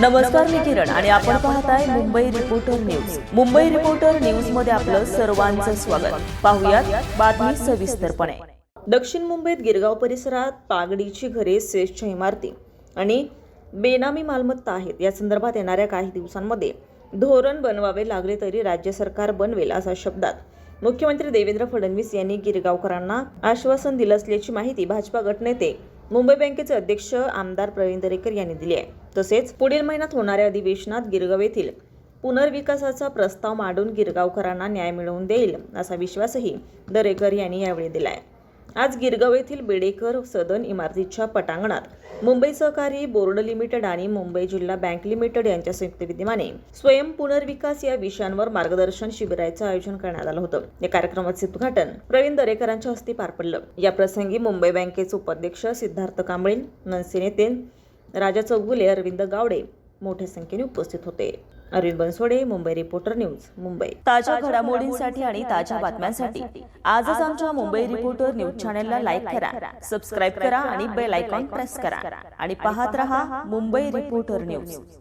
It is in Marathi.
नमस्कार मी किरण आणि आपण पाहताय Mumbai reporter news Mumbai reporter न्यूजमध्ये आपलं सर्वांचं स्वागत. पाहुयात बातमी सविस्तरपणे. दक्षिण मुंबईत गिरगाव परिसरात पागडीची घरे सेसच्या इमारती आणि बेनामी मालमत्ता आहेत. या संदर्भात येणाऱ्या काही दिवसांमध्ये धोरण बनवावे लागले तरी राज्य सरकार बनवेल असा शब्दात मुख्यमंत्री देवेंद्र फडणवीस यांनी गिरगावकरांना आश्वासन दिलं असल्याची माहिती भाजपा गटनेते मुंबई बँकेचे अध्यक्ष आमदार प्रवीण दरेकर यांनी दिली आहे. तसेच पुढील महिन्यात होणाऱ्या अधिवेशनात गिरगाव येथील पुनर्विकासाचा प्रस्ताव मांडून गिरगावकरांना न्याय मिळवून देईल असा विश्वासही दरेकर यांनी यावेळी दिलाय. आज गिरगाव येथील बेडेकर सदन इमारतीच्या पटांगणात मुंबई सहकारी बोर्ड लिमिटेड आणि मुंबई जिल्हा बँक लिमिटेड यांच्या संयुक्त विद्यमाने स्वयं पुनर्विकास या विषयांवर मार्गदर्शन शिबिराचं आयोजन करण्यात आलं होतं. या कार्यक्रमाचे उद्घाटन प्रवीण दरेकरांच्या हस्ते पार पडलं. या प्रसंगी मुंबई बँकेचे उपाध्यक्ष सिद्धार्थ कांबळे मनसे नेते राजा चौगुले अरविंद गावडे मोठ्या संख्येने उपस्थित होते. Arvind Bansode Mumbai reporter news Mumbai. ताज्या घडामोडींसाठी आणि ताज्या बातम्यांसाठी आजच आमच्या मुंबई रिपोर्टर न्यूज चॅनलला लाईक करा सबस्क्राईब करा आणि बेल आयकॉन प्रेस करा. आणि पाहत रहा मुंबई रिपोर्टर न्यूज.